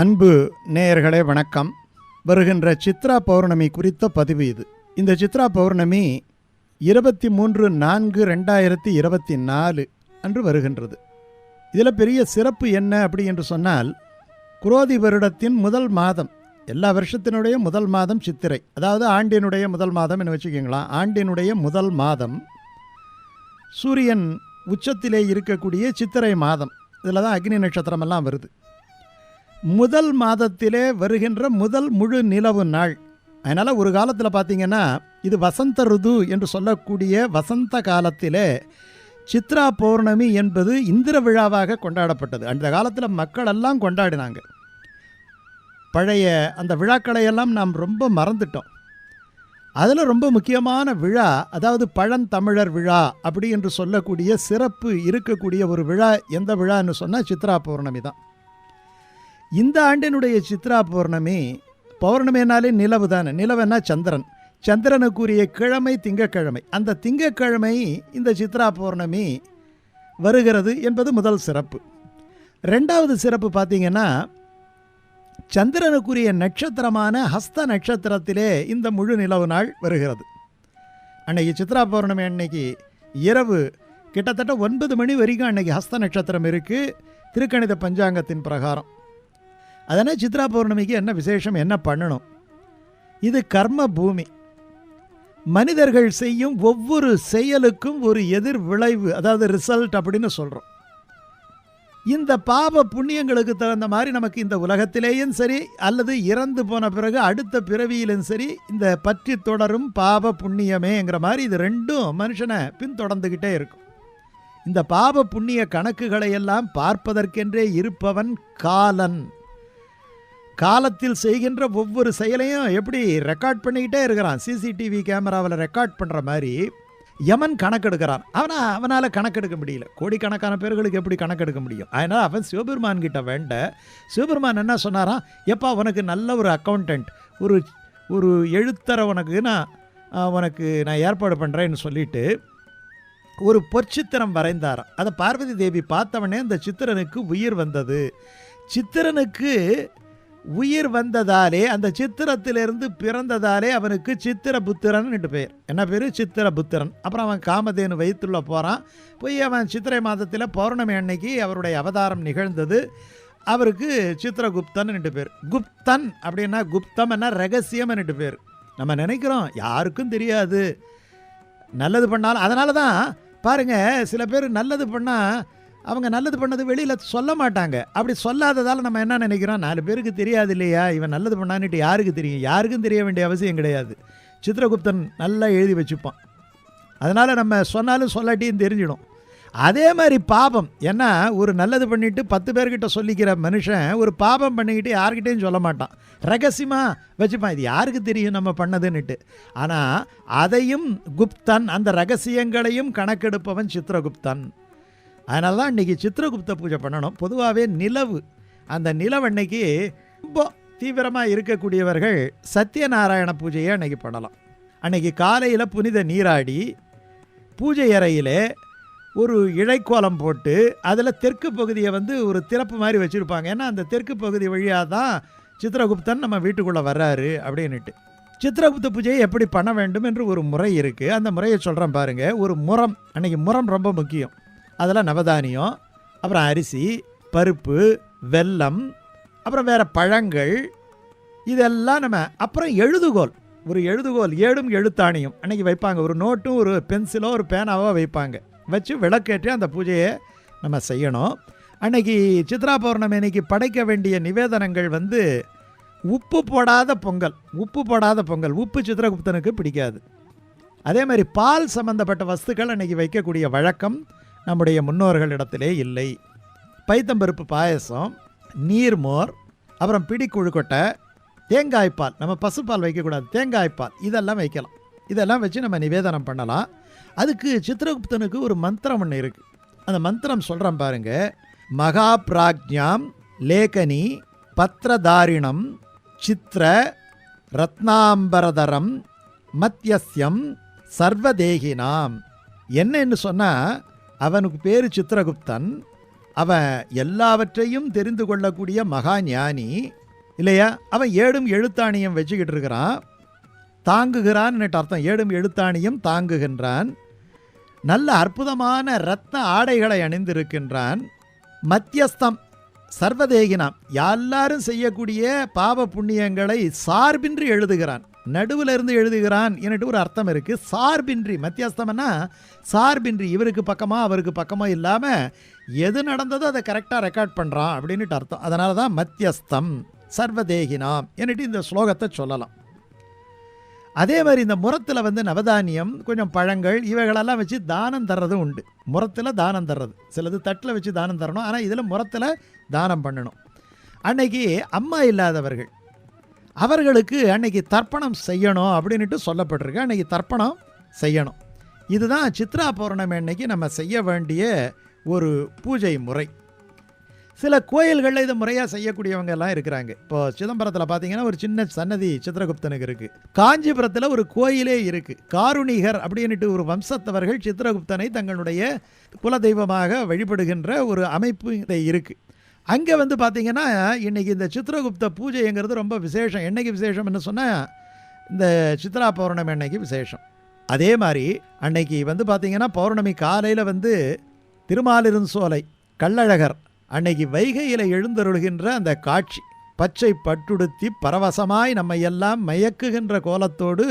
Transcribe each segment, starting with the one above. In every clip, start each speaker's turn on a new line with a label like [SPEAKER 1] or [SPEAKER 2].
[SPEAKER 1] அன்பு நேயர்களே வணக்கம். வருகின்ற சித்ரா பௌர்ணமி குறித்த பதிவு இது. இந்த சித்ரா பௌர்ணமி இருபத்தி மூன்று நான்கு ரெண்டாயிரத்தி இருபத்தி நாலு அன்று வருகின்றது. இதில் பெரிய சிறப்பு என்ன அப்படி என்று சொன்னால் குரோதி வருடத்தின் முதல் மாதம் எல்லா வருஷத்தினுடைய முதல் மாதம் சித்திரை. அதாவது ஆண்டினுடைய முதல் மாதம் என்று வச்சுக்கிங்களா? ஆண்டினுடைய முதல் மாதம் சூரியன் உச்சத்திலே இருக்கக்கூடிய சித்திரை மாதம். இதில் தான் அக்னி நட்சத்திரமெல்லாம் வருது. முதல் மாதத்திலே வருகின்ற முதல் முழு நிலவு நாள். அதனால் ஒரு காலத்தில் பார்த்தீங்கன்னா இது வசந்த ருது என்று சொல்லக்கூடிய வசந்த காலத்திலே சித்ரா பௌர்ணமி என்பது இந்திர விழாவாக கொண்டாடப்பட்டது. அந்த காலத்தில் மக்கள் எல்லாம் கொண்டாடினாங்க. பழைய அந்த விழாக்களையெல்லாம் நாம் ரொம்ப மறந்துட்டோம். அதில் ரொம்ப முக்கியமான விழா அதாவது பழந்தமிழர் விழா அப்படி என்று சொல்லக்கூடிய சிறப்பு இருக்கக்கூடிய ஒரு விழா எந்த விழான்னு சொன்னால் சித்ரா பௌர்ணமி தான். இந்த ஆண்டினுடைய சித்ரா பௌர்ணமி பௌர்ணமினாலே நிலவு தானே நிலவுன்னா சந்திரன். சந்திரனுக்குரிய கிழமை திங்கக்கிழமை. அந்த திங்கக்கிழமை இந்த சித்ரா பௌர்ணமி வருகிறது என்பது முதல் சிறப்பு. ரெண்டாவது சிறப்பு பார்த்தீங்கன்னா சந்திரனுக்குரிய நட்சத்திரமான ஹஸ்த நட்சத்திரத்திலே இந்த முழு நிலவு நாள் வருகிறது. அன்னைக்கு சித்ரா பௌர்ணமி அன்னைக்கு இரவு கிட்டத்தட்ட ஒன்பது மணி வரைக்கும் அன்னைக்கு ஹஸ்த நட்சத்திரம் இருக்குது திருக்கணித பஞ்சாங்கத்தின் பிரகாரம். அதனால் சித்ரா பௌர்ணமிக்கு என்ன விசேஷம் என்ன பண்ணணும்? இது கர்ம பூமி. மனிதர்கள் செய்யும் ஒவ்வொரு செயலுக்கும் ஒரு எதிர் விளைவு அதாவது ரிசல்ட் அப்படின்னு சொல்கிறோம் இந்த பாப புண்ணியங்களுக்கு தகுந்த மாதிரி நமக்கு இந்த உலகத்திலேயும் சரி அல்லது இறந்து போன பிறகு அடுத்த பிறவியிலும் சரி இந்த பற்றி தொடரும் பாப புண்ணியமேங்கிற மாதிரி இது ரெண்டும் மனுஷனை பின்தொடர்ந்துக்கிட்டே இருக்கும். இந்த பாப புண்ணிய கணக்குகளை எல்லாம் பார்ப்பதற்கென்றே இருப்பவன் காலன். காலத்தில் செய்கின்ற ஒவ்வொரு செயலையும் எப்படி ரெக்கார்ட் பண்ணிக்கிட்டே இருக்கிறான். சிசிடிவி கேமராவில் ரெக்கார்ட் பண்ணுற மாதிரி யமன் கணக்கெடுக்கிறான். அவனா அவனால் கணக்கெடுக்க முடியல. கோடிக்கணக்கான பேர்களுக்கு எப்படி கணக்கெடுக்க முடியும்? அதனால் அவன் சிவபெருமான் கிட்ட வேண்ட சிவபெருமான் என்ன சொன்னாராம்? எப்பா உனக்கு நல்ல ஒரு அக்கௌண்டன்ட் ஒரு ஒரு எழுத்தரை உனக்கு நான் உனக்கு நான் ஏற்பாடு பண்ணுறேன்னு சொல்லிட்டு ஒரு பொற்சித்திரம் வரைந்தாராம். அதை பார்வதி தேவி பார்த்தவனே அந்த சித்திரனுக்கு உயிர் வந்தது. சித்திரனுக்கு உயிர் வந்ததாலே அந்த சித்திரத்திலிருந்து பிறந்ததாலே அவனுக்கு சித்திர புத்திரன் பேர் என்ன பேர்? சித்திர புத்திரன் அப்புறம் அவன் காமதேனு வயிற்றுள்ள போகிறான் போய் அவன் சித்திரை மாதத்தில் பௌர்ணமி அன்னைக்கு அவருடைய அவதாரம் நிகழ்ந்தது. அவருக்கு சித்திரகுப்தன் என்று பேர் குப்தன் அப்படின்னா குப்தம்னா ரகசியம் என்று பேர் நம்ம நினைக்கிறோம் யாருக்கும் தெரியாது. நல்லது பண்ணாலும் அதனால தான் பாருங்க சில பேர் நல்லது பண்ணால் அவங்க நல்லது பண்ணது வெளியில் சொல்ல மாட்டாங்க. அப்படி சொல்லாததால் நம்ம என்ன நினைக்கிறோம்? நாலு பேருக்கு தெரியாது இல்லையா இவன் நல்லது பண்ணான்னுட்டு யாருக்கு தெரியும்? யாருக்கும் தெரிய வேண்டிய அவசியம் கிடையாது. சித்திரகுப்தன் நல்லா எழுதி வச்சுப்பான். அதனால் நம்ம சொன்னாலும் சொல்லாட்டியும் தெரிஞ்சிடும். அதே மாதிரி பாபம். ஏன்னா ஒரு நல்லது பண்ணிவிட்டு பத்து பேர்கிட்ட சொல்லிக்கிற மனுஷன் ஒரு பாபம் பண்ணிக்கிட்டு யார்கிட்டையும் சொல்ல மாட்டான். ரகசியமாக வச்சுப்பான். இது யாருக்கு தெரியும் நம்ம பண்ணதுன்னுட்டு. ஆனால் அதையும் குப்தன் அந்த ரகசியங்களையும் கணக்கெடுப்பவன் சித்திரகுப்தன். அதனால தான் இன்றைக்கி சித்திரகுப்த பூஜை பண்ணணும். பொதுவாகவே நிலவு. அந்த நிலவன்னைக்கு ரொம்ப தீவிரமாக இருக்கக்கூடியவர்கள் சத்யநாராயண பூஜையை அன்னைக்கு பண்ணலாம். அன்னைக்கு காலையில் புனித நீராடி பூஜை அறையில் ஒரு இழைக்கோலம் போட்டு அதில் தெற்கு பகுதியை வந்து ஒரு திறப்பு மாதிரி வச்சுருப்பாங்க. ஏன்னா அந்த தெற்கு பகுதி வழியாக தான் சித்திரகுப்தன் நம்ம வீட்டுக்குள்ளே வர்றாரு அப்படின்னுட்டு. சித்திரகுப்த பூஜையை எப்படி பண்ண வேண்டும் என்று ஒரு முறை இருக்குது அந்த முறையை சொல்கிறேன் பாருங்கள் ஒரு முறம். அன்றைக்கி முறம் ரொம்ப முக்கியம். அதில் நவதானியம் அப்புறம் அரிசி பருப்பு வெல்லம் அப்புறம் வேறு பழங்கள் இதெல்லாம் நம்ம அப்புறம் எழுதுகோல். ஒரு எழுதுகோல் ஏடும் எழுத்தாணியும். அன்னைக்கு வைப்பாங்க. ஒரு நோட்டும் ஒரு பென்சிலோ ஒரு பேனாவோ வைப்பாங்க. வச்சு விளக்கேற்றி அந்த பூஜையை நம்ம செய்யணும். அன்னைக்கு சித்ரா பௌர்ணமி அன்னைக்கு படைக்க வேண்டிய நிவேதனங்கள் வந்து உப்பு போடாத பொங்கல். உப்பு போடாத பொங்கல். உப்பு சித்திரகுப்தனுக்கு பிடிக்காது. அதே மாதிரி பால் சம்பந்தப்பட்ட வஸ்துக்கள் அன்றைக்கி வைக்கக்கூடிய வழக்கம். நம்முடைய முன்னோர்களிடத்திலே இல்லை. பைத்தம்பருப்பு பாயசம் நீர்மோர் அப்புறம் பிடி குழுக்கொட்டை தேங்காய்ப்பால் நம்ம பசுப்பால் வைக்கக்கூடாது தேங்காய்ப்பால் இதெல்லாம் வைக்கலாம். இதெல்லாம் வச்சு நம்ம நிவேதனம் பண்ணலாம். அதுக்கு சித்திரகுப்தனுக்கு ஒரு மந்திரம் ஒன்று இருக்குது அந்த மந்திரம் சொல்கிறேன் பாருங்க. மகா பிராக்ஞாம் லேகனி பத்ரதாரிணம் சித்திர ரத்னாம்பரதரம் மத்தியஸ்யம் சர்வதேகினாம். என்னன்னு சொன்னால் அவனுக்கு பேர் சித்திரகுப்தன். அவன் எல்லாவற்றையும் தெரிந்து கொள்ளக்கூடிய மகா ஞானி. இல்லையா? அவன் ஏடும் எழுத்தாணியம் வச்சுக்கிட்டு இருக்கிறான். தாங்குகிறான் அர்த்தம். ஏடும் எழுத்தாணியம் தாங்குகின்றான். நல்ல அற்புதமான ரத்ன ஆடைகளை அணிந்திருக்கின்றான். மத்தியஸ்தம் சர்வதேகினாம். எல்லாரும் செய்யக்கூடிய பாவ புண்ணியங்களை சார்பின்றி எழுதுகிறான். நடுவில் இருந்து எழுதுகிறான் என்னட்டு ஒரு அர்த்தம் இருக்குது சார்பின்றி மத்தியஸ்தம்னா சார்பின்றி இவருக்கு பக்கமாக அவருக்கு பக்கமாக இல்லாமல் எது நடந்ததோ அதை கரெக்டாக ரெக்கார்ட் பண்ணுறான் அப்படின்னுட்டு அர்த்தம். அதனால தான் மத்தியஸ்தம் சர்வதேகினாம் என்னட்டு இந்த ஸ்லோகத்தை சொல்லலாம். அதே மாதிரி இந்த முரத்தில் வந்து நவதானியம் கொஞ்சம் பழங்கள் இவைகளெல்லாம் வச்சு தானம் தர்றதும் உண்டு. முரத்தில் தானம் தர்றது. சிலது தட்டில் வச்சு தானம் தரணும். ஆனால் இதில் முரத்தில் தானம் பண்ணணும். அன்னைக்கு அம்மா இல்லாதவர்கள் அவர்களுக்கு அன்னைக்கு தர்ப்பணம் செய்யணும் அப்படின்ட்டு சொல்லப்பட்டிருக்கு. அன்னைக்கு தர்ப்பணம் செய்யணும். இதுதான் சித்ரா பௌர்ணமி அன்னைக்கு நம்ம செய்ய வேண்டிய ஒரு பூஜை முறை. சில கோயில்களில் இது முறையாக செய்யக்கூடியவங்க எல்லாம் இருக்கிறாங்க. இப்போ சிதம்பரத்தில் பார்த்தீங்கன்னா ஒரு சின்ன சன்னதி சித்திரகுப்தனுக்கு இருக்குது காஞ்சிபுரத்தில் ஒரு கோயிலே இருக்குது காருணிகர் அப்படின்ட்டு ஒரு வம்சத்தவர்கள் சித்திரகுப்தனை தங்களுடைய குலதெய்வமாக வழிபடுகின்ற ஒரு அமைப்பு இதை இருக்குது அங்கே வந்து பார்த்திங்கன்னா இன்னைக்கு இந்த சித்திரகுப்த பூஜைங்கிறது ரொம்ப விசேஷம். என்னைக்கு விசேஷம் என்ன சொன்னால் இந்த சித்ரா பௌர்ணமி அன்னைக்கு விசேஷம். அதே மாதிரி அன்னைக்கு வந்து பார்த்திங்கன்னா பௌர்ணமி காலையில் வந்து திருமாலிருஞ்சோலை கள்ளழகர் அன்னைக்கு வைகையில் எழுந்தருள்கின்ற அந்த காட்சி பச்சை பட்டுடுத்தி பரவசமாய் நம்மை எல்லாம் மயக்குகின்ற கோலத்தோடு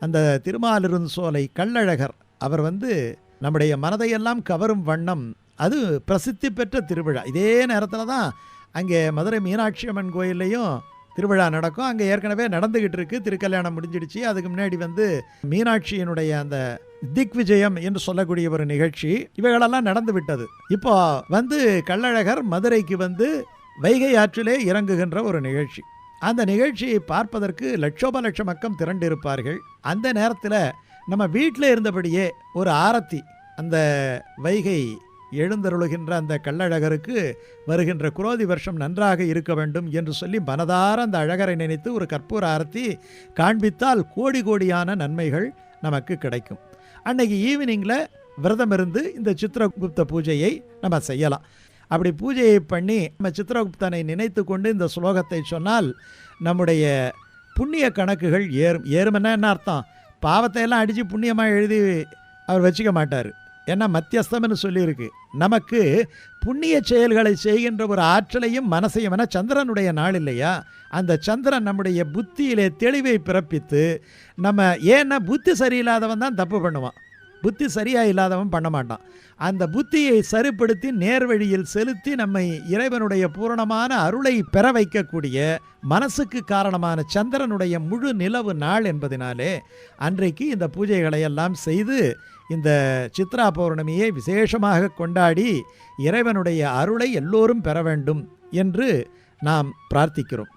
[SPEAKER 1] அந்த திருமாலிருஞ்சோலை கள்ளழகர் அவர் வந்து நம்முடைய மனதையெல்லாம் கவரும் வண்ணம் அது பிரசித்தி பெற்ற திருவிழா. இதே நேரத்தில் தான் அங்கே மதுரை மீனாட்சி அம்மன் கோயில்லையும் திருவிழா நடக்கும். அங்கே ஏற்கனவே நடந்துக்கிட்டு இருக்கு. திருக்கல்யாணம் முடிஞ்சிடுச்சு. அதுக்கு முன்னாடி வந்து மீனாட்சியினுடைய அந்த திக் விஜயம் என்று சொல்லக்கூடிய ஒரு நிகழ்ச்சி. இவைகளெல்லாம் நடந்து விட்டது. இப்போ வந்து கள்ளழகர் மதுரைக்கு வந்து வைகை ஆற்றிலே இறங்குகின்ற ஒரு நிகழ்ச்சி. அந்த நிகழ்ச்சியை பார்ப்பதற்கு லட்சோப லட்ச மக்கம் திரண்டிருப்பார்கள். அந்த நேரத்தில் நம்ம வீட்டில் இருந்தபடியே ஒரு ஆரத்தி அந்த வைகை எழுந்தருளுகின்ற அந்த கள்ளழகருக்கு வருகின்ற குரோதி வருஷம் நன்றாக இருக்க வேண்டும் என்று சொல்லி மனதார அந்த அழகரை நினைத்து ஒரு கற்பூர ஆரத்தி காண்பித்தால் கோடி கோடியான நன்மைகள் நமக்கு கிடைக்கும். அன்னைக்கு ஈவினிங்கில் விரதம் இருந்து இந்த சித்திரகுப்த பூஜையை நம்ம செய்யலாம். அப்படி பூஜையை பண்ணி நம்ம சித்திரகுப்தனை நினைத்து கொண்டு இந்த ஸ்லோகத்தை சொன்னால் நம்முடைய புண்ணிய கணக்குகள் ஏறும். ஏறும்னா என்ன அர்த்தம்? பாவத்தை எல்லாம் அடித்து புண்ணியமாக எழுதி அவர் வச்சுக்க மாட்டார். ஏன்னா மத்தியஸ்தம்னு சொல்லியிருக்கு. நமக்கு புண்ணிய செயல்களை செய்கின்ற ஒரு ஆற்றலையும் மனசையும் என சந்திரனுடைய நாள் இல்லையா? அந்த சந்திரன் நம்முடைய புத்தியிலே தெளிவை பிறப்பித்து நம்ம ஏன்னா புத்தி சரியில்லாதவன் தான் தப்பு பண்ணுவான். புத்தி சரியாக இல்லாதவன் பண்ண மாட்டான். அந்த புத்தியை சரிப்படுத்தி நேர்வழியில் செலுத்தி நம்மை இறைவனுடைய பூரணமான அருளை பெற வைக்கக்கூடிய மனசுக்கு காரணமான சந்திரனுடைய முழு நிலவு நாள் என்பதினாலே அன்றைக்கு இந்த பூஜைகளை எல்லாம் செய்து இந்த சித்ரா பௌர்ணமியை விசேஷமாக கொண்டாடி இறைவனுடைய அருளை எல்லோரும் பெற வேண்டும் என்று நாம் பிரார்த்திக்கிறோம்.